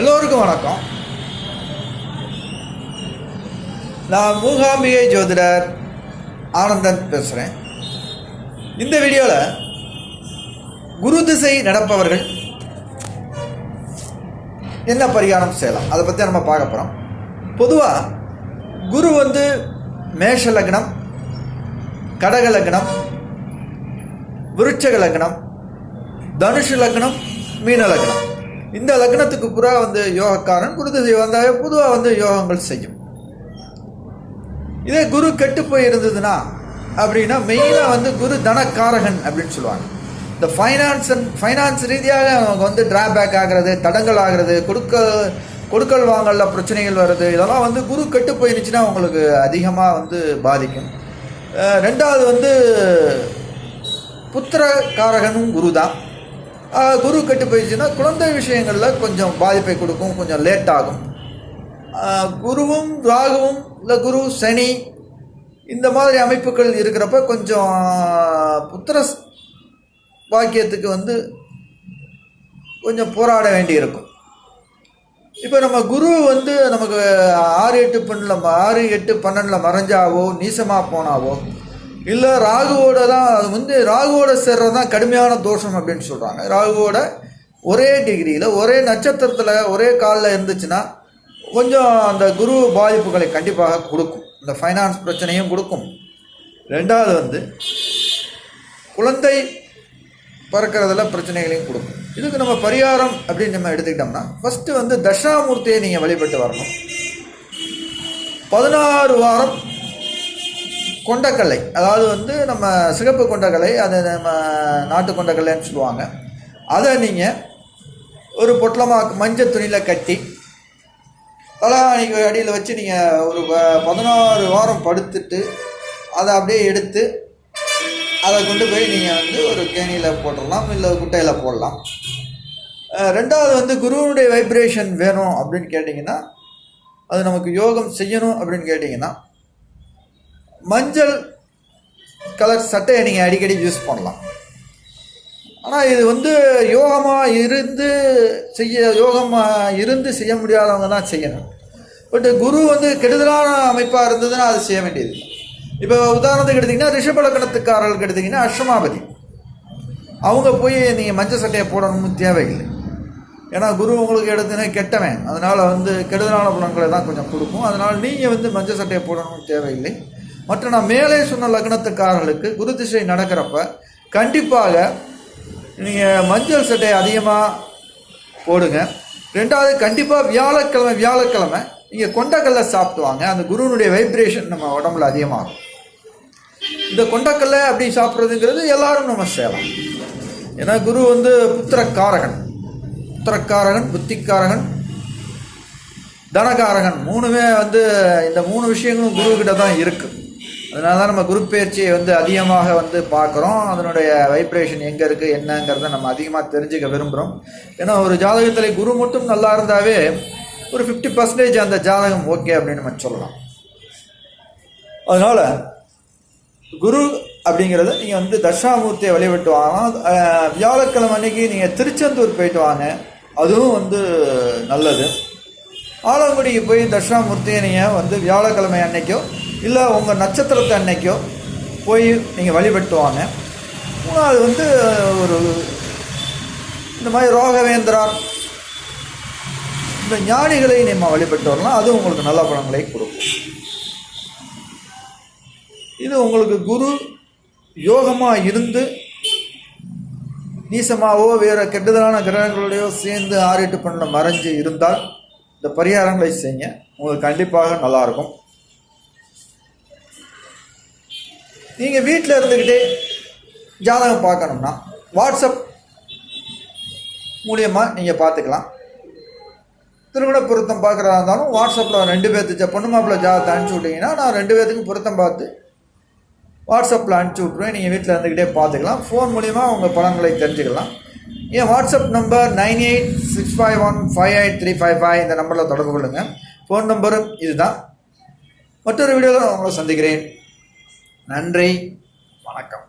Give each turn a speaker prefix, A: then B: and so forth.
A: எல்லோருக்கும் வணக்கம். நான் மூகாம்பிகை ஜோதிடர் ஆனந்தன் பேசுகிறேன் இந்த வீடியோவில் குரு திசை நடப்பவர்கள் என்ன பரிகாரம் செய்யலாம்? அதை பற்றி நம்ம பார்க்க போகிறோம் பொதுவாக குரு வந்து மேஷ லக்னம் கடக லக்னம் விருட்சக லக்னம் தனுஷு லக்னம் மீன லக்னம். இந்த லக்னத்துக்கு புறா வந்து யோகக்காரன் குரு வந்தாவே பொதுவாக வந்து யோகங்கள் செய்யும். இதே குரு கெட்டு போய் இருந்ததுன்னா அப்படின்னா மெயினாக வந்து குரு தனக்காரகன் அப்படின்னு சொல்லுவாங்க. இந்த ஃபைனான்ஸ் அண்ட் ஃபைனான்ஸ் ரீதியாக அவங்க வந்து டிராபேக் ஆகிறது தடங்கள் ஆகிறது கொடுக்க கொடுக்கல் வாங்கல பிரச்சனைகள் வருது இதெல்லாம் வந்து குரு கெட்டு போயிருந்துச்சுன்னா உங்களுக்கு அதிகமாக வந்து பாதிக்கும். ரெண்டாவது வந்து புத்திரக்காரகனும் குரு தான் குரு கெட்டு போயிடுச்சுன்னா குழந்தை விஷயங்களில் கொஞ்சம் பாதிப்பை கொடுக்கும் கொஞ்சம் லேட் ஆகும். குருவும் ராகுவும் இல்லை குரு சனி இந்த மாதிரி அமைப்புகள் இருக்கிறப்ப கொஞ்சம் புத்திர வாக்கியத்துக்கு பாக்கியத்துக்கு வந்து கொஞ்சம் போராட வேண்டி இருக்கும் இப்போ நம்ம குரு வந்து நமக்கு ஆறு எட்டு பன்னெண்டில் ஆறு எட்டு பன்னெண்டில் மறைஞ்சாவோ நீசமாக போனாவோ இல்லை ராகுவோட தான் அது வந்து ராகுவோட சேர்றது தான் கடுமையான தோஷம் அப்படின்னு சொல்கிறாங்க ராகுவோட ஒரே டிகிரியில் ஒரே நட்சத்திரத்தில் ஒரே காலில் இருந்துச்சுன்னா கொஞ்சம் அந்த குரு பாதிப்புகளை கண்டிப்பாக கொடுக்கும். இந்த ஃபைனான்ஸ் பிரச்சனையும் கொடுக்கும். ரெண்டாவது வந்து குழந்தை பறக்கிறதுல பிரச்சனைகளையும் கொடுக்கும். இதுக்கு நம்ம பரிகாரம் அப்படின்னு நம்ம எடுத்துக்கிட்டோம்னா ஃபஸ்ட்டு வந்து தட்சிணாமூர்த்தியை நீங்கள் வழிபட்டு வரணும். பதினாறு வாரம் கொண்டக்கல்லை அதாவது வந்து நம்ம சிகப்பு கொண்டக்கல்லை அதை நம்ம நாட்டு கொண்டக்கல்லைன்னு சொல்லுவாங்க. அதை நீங்கள் ஒரு பொட்டலமாக மஞ்சள் துணியில் கட்டி தலாணிக்கு அடியில் வச்சு நீங்கள் ஒரு பதினாறு வாரம் படுத்துட்டு அதை அப்படியே எடுத்து அதை கொண்டு போய் நீங்கள் வந்து ஒரு கேணியில் போட்டுடலாம் இல்லை குட்டையில் போடலாம். ரெண்டாவது வந்து குருவனுடைய வைப்ரேஷன் வேணும் அப்படின்னு கேட்டிங்கன்னா அது நமக்கு யோகம் செய்யணும் அப்படின்னு கேட்டிங்கன்னா மஞ்சள் கலர் சட்டையை நீங்கள் அடிக்கடி யூஸ் பண்ணலாம். ஆனால் இது வந்து யோகமாக இருந்து செய்ய யோகமாக இருந்து செய்ய முடியாதவங்க தான் செய்யணும். பட் குரு வந்து கெடுதலான அமைப்பாக இருந்ததுன்னா அது செய்ய வேண்டியது. இப்போ உதாரணத்துக்கு எடுத்திங்கன்னா ரிஷபலக்கணத்துக்காரர்களுக்கு எடுத்திங்கன்னா அஷ்டமாபதி. அவங்க போய் நீங்கள் மஞ்சள் சட்டையை போடணும்னு தேவையில்லை. ஏன்னா குரு உங்களுக்கு எடுத்துனா கெட்டவன். அதனால் வந்து கெடுதலான பலன்களை தான் கொஞ்சம் கொடுக்கும். அதனால் நீங்கள் வந்து மஞ்சள் சட்டையை போடணும்னு தேவையில்லை. மற்ற நான் மேலே சொன்ன லக்னத்துக்காரர்களுக்கு குரு திசை நடக்கிறப்ப கண்டிப்பாக நீங்கள் மஞ்சள் சட்டையை அதிகமாக போடுங்க. ரெண்டாவது கண்டிப்பாக வியாழக்கிழமை வியாழக்கிழமை நீங்கள் கொண்டக்கல்லை சாப்பிட்டு வாங்க. அந்த குருவினுடைய வைப்ரேஷன் நம்ம உடம்புல அதிகமாகும். இந்த கொண்டக்கல்லை அப்படி சாப்பிட்றதுங்கிறது எல்லாரும் நம்ம செய்யலாம் ஏன்னா குரு வந்து புத்திரக்காரகன். புத்திரக்காரகன் புத்திக்காரகன் தனகாரகன் மூணுமே வந்து இந்த மூணு விஷயங்களும் குரு தான் இருக்குது அதனால தான் நம்ம குரூப் பயிற்சியை வந்து அதிகமாக வந்து பார்க்குறோம். அதனுடைய வைப்ரேஷன் எங்கே இருக்குது என்னங்கிறத நம்ம அதிகமாக தெரிஞ்சுக்க விரும்புகிறோம் ஏன்னா ஒரு ஜாதகத்தில் குரு மட்டும் நல்லா இருந்தாவே ஒரு ஃபிஃப்டி பர்சன்டேஜ் அந்த ஜாதகம் ஓகே அப்படின்னு நம்ம சொல்லலாம். அதனால் குரு அப்படிங்கிறத நீங்கள் வந்து தட்சாமூர்த்தியை வழிபட்டு வாங்கலாம். வியாழக்கிழமை அன்னைக்கு நீங்கள் திருச்செந்தூர் போயிட்டு வாங்க. அதுவும் வந்து நல்லது. ஆலங்குடிக்கு போய் தட்சிணாமூர்த்தியை நீங்கள் வந்து வியாழக்கிழமை அன்னைக்கும் இல்லை உங்கள் நட்சத்திரத்தை அன்னைக்கோ போய் நீங்கள் வழிபட்டு வாங்க. மூணாவது வந்து ஒரு இந்த மாதிரி ரோகவேந்திரார் இந்த ஞானிகளை நம்ம வழிபட்டு வரலாம். அது உங்களுக்கு நல்ல பலன்களை கொடுக்கும். இது உங்களுக்கு குரு யோகமாக இருந்து நீசமாகவோ வேறு கெட்டதலான கிரகங்களோடையோ சேர்ந்து ஆறு எட்டு பண்ண மறைஞ்சு இருந்தால் இந்த பரிகாரங்களை செய்யுங்க. உங்களுக்கு கண்டிப்பாக நல்லாயிருக்கும் நீங்கள் வீட்டில் இருந்துக்கிட்டே ஜாதகம் பார்க்கணும்னா வாட்ஸ்அப் மூலியமாக நீங்கள் பார்த்துக்கலாம். திருமண பொருத்தம் பார்க்குறதா இருந்தாலும் வாட்ஸ்அப்பில் ரெண்டு பேர்த்து பொண்ணு மாப்பிள்ளை ஜாதகத்தை அனுப்பிச்சி விட்டிங்கன்னா நான் ரெண்டு பேர்த்துக்கும் பொருத்தம் பார்த்து வாட்ஸ்அப்பில் அனுப்பிச்சி விட்ருவேன் நீங்கள் வீட்டில் இருந்துக்கிட்டே பார்த்துக்கலாம். ஃபோன் மூலிமா உங்கள் பலன்களை தெரிஞ்சுக்கலாம். என் WhatsApp number nine eight six five one five eight three five five இந்த நம்பரில் தொடர்பு கொள்ளுங்கள் ஃபோன் நம்பரும் இதுதான். மற்றொரு வீடியோவில் உங்களை சந்திக்கிறேன். நன்றி. வணக்கம்.